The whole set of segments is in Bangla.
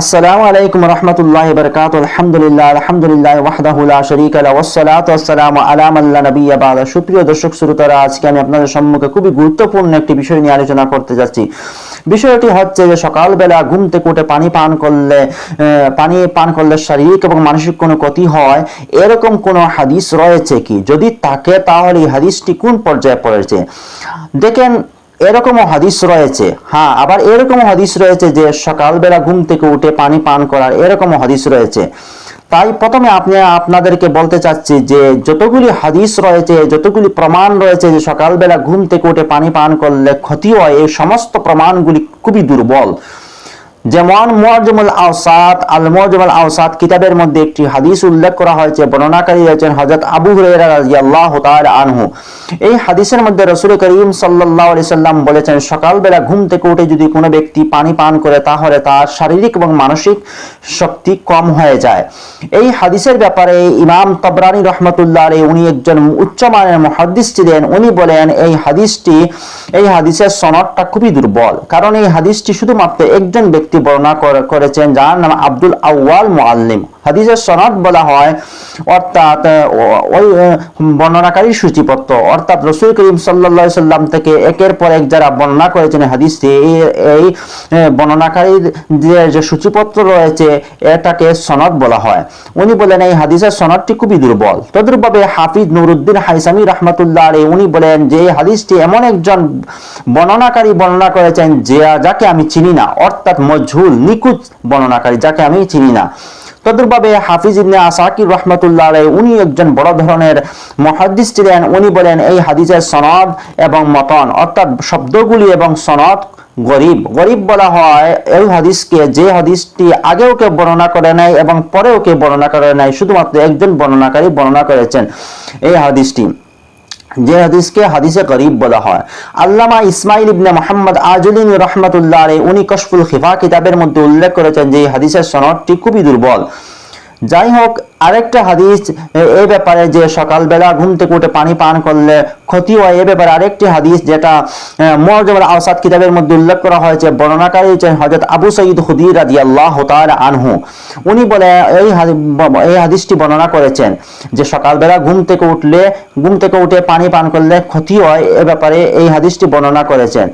আসসালামু আলাইকুম রহমতুল্লাহ বরকাত। আলহামদুলিল্লাহ আলহামদুলিল্লাহ ওয়াহদাহুল্লাহ শরীক আলা ওয়াসসালাতু ওয়াসসালামু আলা মান লা নাবিয়্যা বা'দা। সুপ্রিয় দর্শক শ্রোতারা, আজকে আমি আপনাদের সম্মুখে খুবই গুরুত্বপূর্ণ একটি বিষয় নিয়ে আলোচনা করতে যাচ্ছি। বিষয়টি হচ্ছে যে সকালবেলা ঘুম থেকে উঠে পানি পান করলে পানি পান করলে শারীরিক এবং মানসিক কোনো ক্ষতি হয়, এরকম কোনো হাদিস রয়েছে কি? যদি থাকে তাহলে এই হাদিসটি কোন পর্যায়ে পড়েছে? দেখেন এরকমও হাদিস রয়েছে। হ্যাঁ আবার এরকমও হাদিস রয়েছে যে সকালবেলা ঘুম থেকে উঠে পানি পান করার এরকমও হাদিস রয়েছে। তাই প্রথমে আপনি আপনাদেরকে বলতে চাচ্ছি যে যতগুলি হাদিস রয়েছে, যতগুলি প্রমাণ রয়েছে যে সকালবেলা ঘুম থেকে উঠে পানি পান করলে ক্ষতি হয়, এই সমস্ত প্রমাণগুলি খুবই দুর্বল। যেমন মুআজমুল আওসাত আল মুআজমুল আওসাত কিতাবের মধ্যে একটি হাদিস উল্লেখ করা হয়েছে, বর্ণনাকারী রয়েছেন হযরত আবু হুরায়রা রাদিয়াল্লাহু তাআলা আনহু। এই হাদিসের মধ্যে রাসূল করিম সাল্লাল্লাহু আলাইহি সাল্লাম বলেছেন, সকালবেলা ঘুম থেকে উঠে যদি কোনো ব্যক্তি পানি পান করে, তাহলে তার শারীরিক এবং মানসিক শক্তি কম হয়ে যায়। এই হাদিসের ব্যাপারে ইমাম তবরানী রহমতুল্লাহ আলাইহি, উনি একজন উচ্চমানের মুহাদ্দিস ছিলেন। উনি বলেন, এই হাদিসটি, এই হাদিসের সনদটা খুবই দুর্বল। কারণ এই হাদিসটি শুধুমাত্র একজন ব্যক্তি বর্ণনা করে- করেছেন যার নাম আব্দুল আউয়াল মুআল্লিম। হাদিসের সনদ বলা হয়, অর্থাৎ ওই বর্ণনাকারী সূচিপত্র, অর্থাৎ রসুল করিম আলাইহি সাল্লাম থেকে একের পর এক যারা বর্ণনা করেছেন হাদিসটি এই বর্ণনাকারীর যে সূচিপত্র রয়েছে, এটাকে সনদ বলা হয়। উনি বলেন, এই হাদিসের সনদটি খুবই দুর্বল। তদ্রুপভাবে হাফিজ নুরুদ্দিন হাইসামি রহমতুল্লাহ আলী উনি বলেন যে, এই হাদিসটি এমন একজন বর্ণনাকারী বর্ণনা করেছেন যে, যাকে আমি চিনি না, অর্থাৎ মজহুল নিকুচ বর্ণনাকারী, যাকে আমি চিনি না। তদ্রুপভাবে হাফিজ ইবনে আসাকির রহমতুল্লাহ উনি একজন বড় ধরনের মহাদ্দিস ছিলেন। উনি বলেন, এই হাদিসের সনদ এবং মতন, অর্থাৎ শব্দগুলি এবং সনদ গরিব। গরিব বলা হয়, এই হাদিসকে যে হাদিসটি আগেও কেউ বর্ণনা করে নাই এবং পরেও কেউ বর্ণনা করে নাই, শুধুমাত্র একজন বর্ণনাকারী বর্ণনা করেছেন এই হাদিসটি। যে হাদিসকে হাদিসে গরিব বলা হয়। আল্লামা ইসমাইল ইবনে মোহাম্মদ আজলিন রহমতুল্লাহ রে উনি কশফুল খিফা কিতাবের মধ্যে উল্লেখ করেছেন যে হাদিসের সনদটি খুবই দুর্বল। যাই হোক আরেকটা হাদিস, এ- ব্যাপারে যে সকালবেলা ঘুম থেকে উঠে পানি পান করলে ক্ষতি হয়, এ ব্যাপারে আরেকটি হাদিস যেটা মজমাল আওসাদ কিতাবের মধ্যে উল্লেখ করা হয়েছে, বর্ণনাকারী হচ্ছেন হযরত আবু সঈদ হুদির রাদিয়াল্লাহু তাআলা আনহু। উনি বলে, এই এই হাদিসটি বর্ণনা করেছেন যে সকালবেলা ঘুম থেকে উঠলে, ঘুম থেকে উঠে পানি পান করলে ক্ষতি হয়, এ ব্যাপারে এই হাদিসটি বর্ণনা করেছেন।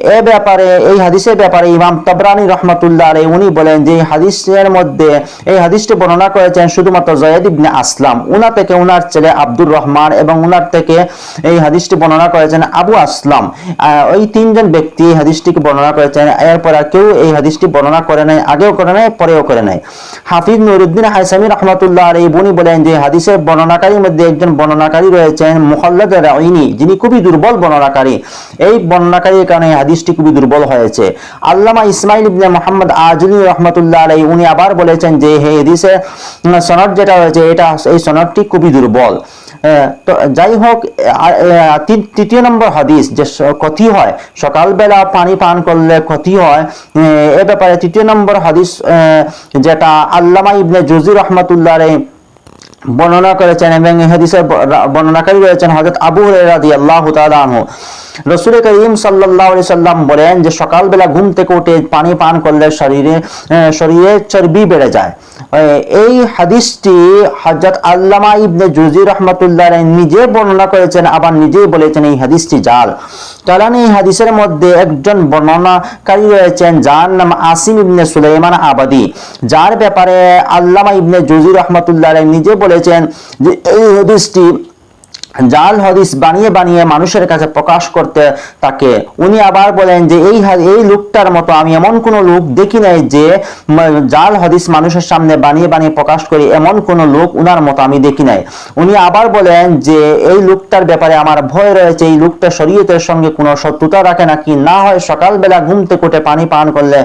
এ ব্যাপারে, এই হাদিসের ব্যাপারে ইমাম তবরানী রহমতুল্লাহ আলাই উনি বলেন যে এই হাদিসের মধ্যে, এই হাদিসটি বর্ণনা করেছেন শুধুমাত্র জয়েদ ইবনে আসলাম। উনা থেকে উনার ছেলে আব্দুর রহমান এবং উনার থেকে এই হাদিসটি বর্ণনা করেছেন আবু আসলাম। ওই তিনজন ব্যক্তি এই হাদিসটিকে বর্ণনা করেছেন। এরপর আর কেউ এই হাদিসটি বর্ণনা করে নাই আগেও করে নাই পরেও করে নাই। হাফিজ নুরুদ্দিন হাইসামি রহমতুল্লাহ আলাই উনি বলেন যে হাদিসের বর্ণনাকারীর মধ্যে একজন বর্ণনাকারী রয়েছেন মুহাল্লাদ রাইনি যিনি খুবই দুর্বল বর্ণনাকারী। এই বর্ণনাকারীর কারণে এই হাদিসটি খুবই দুর্বল হয়েছে। আল্লামা ইসমাইল ইবনে মোহাম্মদ আজলি রহমতুল্লাহ আলাই উনি আবার বলেছেন যে এই হাদিসে উম, সনদ যেটা রয়েছে, এটা এই সনদটি খুবই দুর্বল। তো যাই হোক তৃতীয় নম্বর হাদিস, যে ক্ষতি হয়, সকালবেলা পানি পান করলে ক্ষতি হয়, এ ব্যাপারে তৃতীয় নম্বর হাদিস যেটা আল্লামা ইবনে জুজি রহমতুল্লাহ বর্ণনা করেছেন এবং হাদিসের বর্ণনাকারী রয়েছেন হযরত আবু রাদিয়াল্লাহু তাআলা আনহু। রাসূল করিম আলাইহি সাল্লাম বলেন যে সকালবেলা ঘুম থেকে উঠে পানি পান করলে শরীরে শরীরে চর্বি বেড়ে যায়। এই হাদিসটি হযরত আল্লামা ইবনে জুজি রাহমাতুল্লাহ নিজে বর্ণনা করেছেন, আবার নিজেই বলেছেন এই হাদিসটি জাল। কারণ এই হাদিসের মধ্যে একজন বর্ণনাকারী রয়েছেন, যার নাম আসিম ইবনে সুলাইমান আবাদি। যার ব্যাপারে আল্লামা ইবনে জুজি রহমতুল্লাহ নিজে বলেছেন যে এই হাদিসটি জাল হাদিস বানিয়ে বানিয়ে মানুষের কাছে প্রকাশ করতে তাকে, উনি আবার বলেন যে এই এই লোকটার মতো আমি এমন কোন লোক দেখি নাই যে জাল হাদিস মানুষের সামনে বানিয়ে বানিয়ে প্রকাশ করে এমন কোন লোক উনার মতো আমি দেখি নাই। উনি আবার বলেন যে এই লোকটার ব্যাপারে আমার ভয় রয়েছে, এই লোকটা শরীয়তের সঙ্গে কোনো শত্রুতা রাখে নাকি না হয় সকালবেলা ঘুম থেকে উঠে পানি পান করলে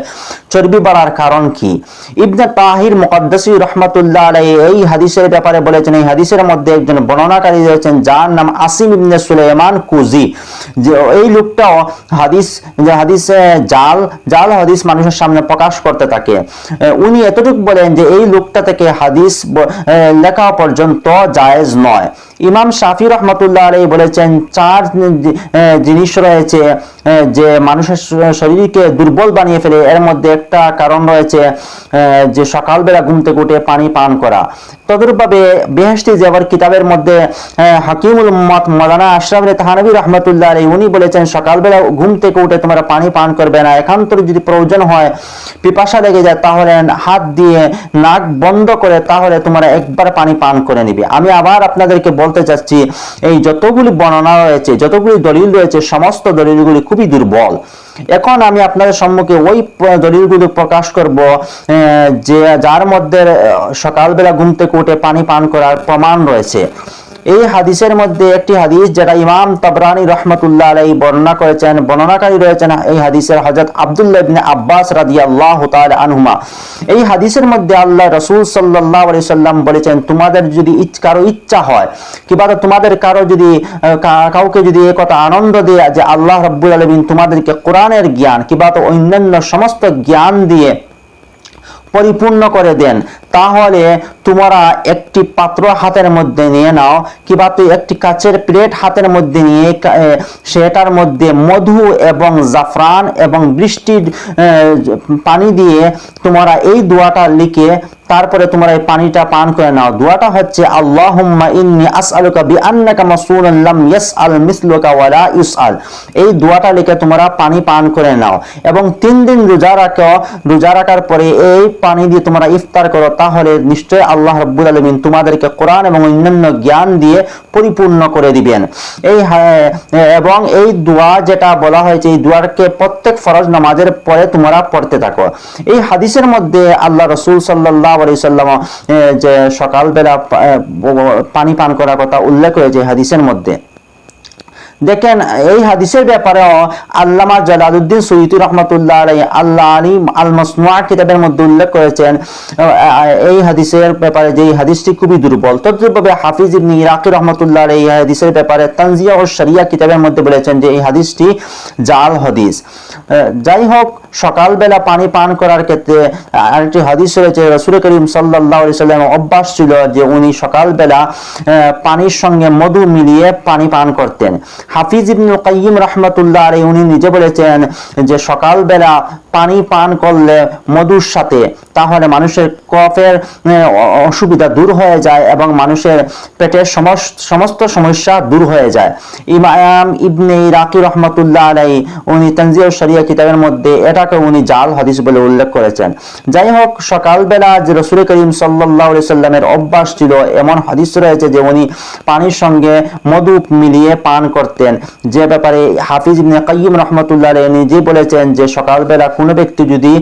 চর্বি বাড়ার কারণ কি? ইবনে তাহির মুকদ্দাসি রহমাতুল্লাহ আলাইহি এই হাদিসের ব্যাপারে বলেছেন, এই হাদিসের মধ্যে একজন বর্ণনাকারী রয়েছেন যার নাম আসিম ইবনে সুলাইমান কুজি। যে এই লোকটাও হাদিস হাদিসে জাল জাল হাদিস মানুষের সামনে প্রকাশ করতে থাকে। উনি এতটুকু বলেন যে এই লোকটা থেকে হাদিস লেখা পর্যন্ত জায়েজ নয়। ইমাম শাফি রহমতুল্লাহ আলাই বলেছেন, চার জিনিস রয়েছে যে মানুষের শরীরকে দুর্বল বানিয়ে ফেলে। এর মধ্যে একটা কারণ রয়েছে যে সকালবেলা ঘুম থেকে উঠে পানি পান করা। তদরূপভাবে বেহেস্তি যাবার কিতাবের মধ্যে হাকিমুল উম্মত মৌলানা আশরাফ তাহানবী রহমতুল্লাহ আলী উনি বলেছেন, সকালবেলা ঘুম থেকে উঠে তোমরা পানি পান করবে না। একান্তর যদি প্রয়োজন হয়, পিপাসা লেগে যায়, তাহলে হাত দিয়ে নাক বন্ধ করে তাহলে তোমরা একবার পানি পান করে নিবে। আমি আবার আপনাদেরকে বলতে চাচ্ছি, এই যতগুলি বর্ণনা রয়েছে, যতগুলি দলিল রয়েছে, সমস্ত দলিলগুলি খুবই দুর্বল। এখন আমি আপনাদের সম্মুখে ওই দলিলগুলি প্রকাশ করব যে যার মধ্যে সকালবেলা ঘুম থেকে উঠে পানি পান করার প্রমাণ রয়েছে। এই হাদিসের মধ্যে একটি হাদিস যেটা ইমাম তাবরানি রহমতুল্লাহ আলাই বর্ণনা করেছেন, বর্ণনাকারী রয়েছেন, এই হাদিসের হজরত আব্দুল্লাহ ইবনে আব্বাস রাদিয়াল্লাহু তাআলা আনহুমা। এই হাদিসের মধ্যে আল্লাহ রাসূল সাল্লাল্লাহু আলাইহি সাল্লাম বলেছেন, তোমাদের যদি কারও ইচ্ছা হয়, কিংবা তোমাদের কারও যদি কাউকে যদি এই কথা আনন্দ দেয় যে আল্লাহ রাব্বুল আলামিন তোমাদেরকে কোরআনের জ্ঞান কিংবা অন্যান্য সমস্ত জ্ঞান দিয়ে পরিপূর্ণ করে দেন তাহলে তোমরা একটি পাত্র হাতের মধ্যে নিয়ে নাও, কিবা তুই একটি কাচের প্লেট হাতের মধ্যে নিয়ে সেটার মধ্যে মধু এবং জাফরান এবং বৃষ্টির পানি দিয়ে তোমরা এই দোয়াটা লিখে তারপরে তোমরা এই পানিটা পান করে নাও। দোয়াটা হচ্ছে, আল্লাহুম্মা ইন্নি আসআলুকা বিআন্নাকা মাসউলুন লাম ইয়াসআল মিসলুকা ওয়ালা ইউসআল। এই দোয়াটা লিখে তোমরা পানি পান করে নাও। এবং তিন দিন রোজা রাখো। রোজা রাখার পরে এই পানি দিয়ে তোমরা ইফতার করো। তাহলে নিশ্চয় আল্লাহ রব্বুল আলমিন তোমাদেরকে কোরআন এবং অন্যান্য জ্ঞান দিয়ে পরিপূর্ণ করে দিবেন। এই এবং এই দোয়া যেটা বলা হয়েছে, এই দোয়ারকে প্রত্যেক ফরজ নামাজের পরে তোমরা পড়তে থাকো। এই হাদিসের মধ্যে আল্লাহ রসুল সাল্লাহ আলি সাল্লাম যে সকালবেলা পানি পান করার কথা উল্লেখ হয়েছে হাদিসের মধ্যে। দেখেন, এই হাদিসের ব্যাপারেও আল্লামা জালালউদ্দিন সৈয়দুর রহমতুল্লাহ আলাই আল্লাহ আলী আল মসনুয়া কিতাবের মধ্যে উল্লেখ করেছেন এই হাদিসের ব্যাপারে যে হাদিসটি খুবই দুর্বল। তদ্রুপভাবে হাফিজ ইবনি ইরাকি রহমতুল্লাহ এই হাদিসের ব্যাপারে তানজিয়া ও শরিয়া কিতাবের মধ্যে বলেছেন যে এই হাদিসটি জাল হাদিস। যাই হোক সকালবেলা পানি পান করার ক্ষেত্রে আরেকটি হাদিস রয়েছে, রসুল করিম সাল্লাহ সাল্লাম অভ্যাস ছিল যে উনি সকালবেলা পানির সঙ্গে মধু মিলিয়ে পানি পান করতেন। হাফিজ ইবনুল কাইম রহমতুল্লাহ আলাইহি, উনি নিজে বলেছেন যে সকালবেলা পানি পান করলে মধুর সাথে তাহলে মানুষের কফের অসুবিধা দূর হয়ে যায় এবং মানুষের পেটের সমস্ত সমস্যা দূর হয়ে যায়। ইমাম ইবনে ইরাকি রহমতুল্লাহ আলাই, উনি তানজিয়া শরিয়া কিতাবের মধ্যে এটাকে উনি জাল হাদিস বলে উল্লেখ করেছেন। যাই হোক, সকালবেলা যে রসুল করিম সাল্লাহ সাল্লামের অভ্যাস ছিল, এমন হাদিস রয়েছে যে উনি পানির সঙ্গে মধু মিলিয়ে পান করতেন। যে ব্যাপারে হাফিজ ইবনে কাইয়িম রহমতুল্লাহ আলাই নিজে বলেছেন যে সকালবেলা কোনো ব্যক্তি যদি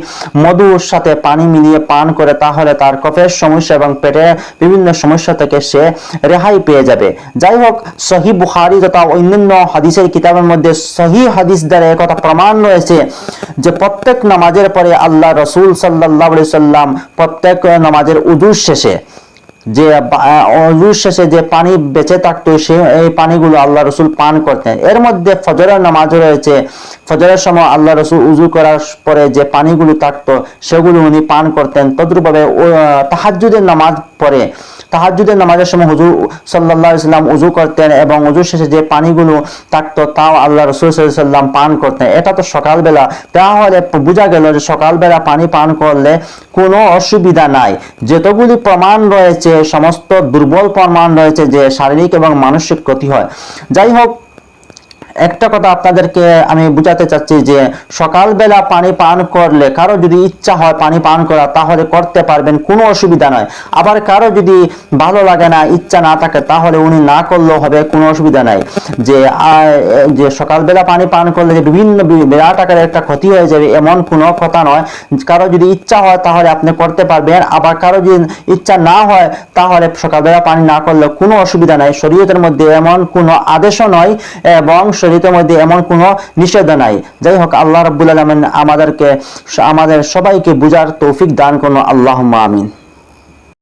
মধুর সাথে পানি মিলিয়ে পান করে, তাহলে তার কফের সমস্যা এবং পেটের বিভিন্ন সমস্যা থেকে সে রেহাই পেয়ে যাবে। যাই হোক সহি বুখারি তথা অন্যান্য হাদিসের কিতাবের মধ্যে সহি হাদিস দ্বারা একথা প্রমাণ রয়েছে যে প্রত্যেক নামাজের পরে আল্লাহ রসুল সাল্লাহ সাল্লাম প্রত্যেক নামাজের উজুর শেষে যে শেষে যে পানি বেঁচে থাকতো, সে, এই পানিগুলো আল্লাহ রসুল পান করতেন। এর মধ্যে ফজরের নামাজ রয়েছে। ফজরের সময় আল্লাহ রসুল উজু করার পরে যে পানিগুলো থাকতো, সেগুলো উনি পান করতেন। তদ্রুপভাবে তাহাজুদের নামাজ পরে তাহাজুদের নামাজের সময় হুজুর সাল্লাহ ইসলাম উজু করতেন এবং উজুর শেষে যে পানিগুলো থাকতো তাও আল্লাহ রসুল সাল্লাম পান করতেন। এটা তো সকালবেলা। তাহলে বোঝা গেল যে সকালবেলা পানি পান করলে কোনো অসুবিধা নাই। যতগুলি প্রমাণ রয়েছে, সমস্ত দুর্বল প্রমাণ রয়েছে যে শারীরিক এবং মানসিক ক্ষতি হয়। যাই হোক একটা কথা আপনাদেরকে আমি বুঝাতে চাচ্ছি যে সকালবেলা পানি পান করলে কারও যদি ইচ্ছা হয় পানি পান করা, তাহলে করতে পারবেন, কোনো অসুবিধা নয়। আবার কারও যদি ভালো লাগে না, ইচ্ছা না থাকে, তাহলে উনি না করলেও হবে, কোনো অসুবিধা নাই। যে যে সকালবেলা পানি পান করলে যে বিভিন্ন বিরাট আকারে একটা ক্ষতি হয়ে যাবে, এমন কোনো কথা নয়। কারও যদি ইচ্ছা হয়, তাহলে আপনি করতে পারবেন। আবার কারও যদি ইচ্ছা না হয়, তাহলে সকালবেলা পানি না করলে কোনো অসুবিধা নাই। শরীয়তের মধ্যে এমন কোনো আদেশও নয়, এবং শরীরের মধ্যে এমন কোনো নিষেধা নাই। যাই হোক, আল্লাহ রাব্বুল আলামিন আমাদেরকে, আমাদের সবাইকে বুঝার তৌফিক দান করুন। আল্লাহ আমিন।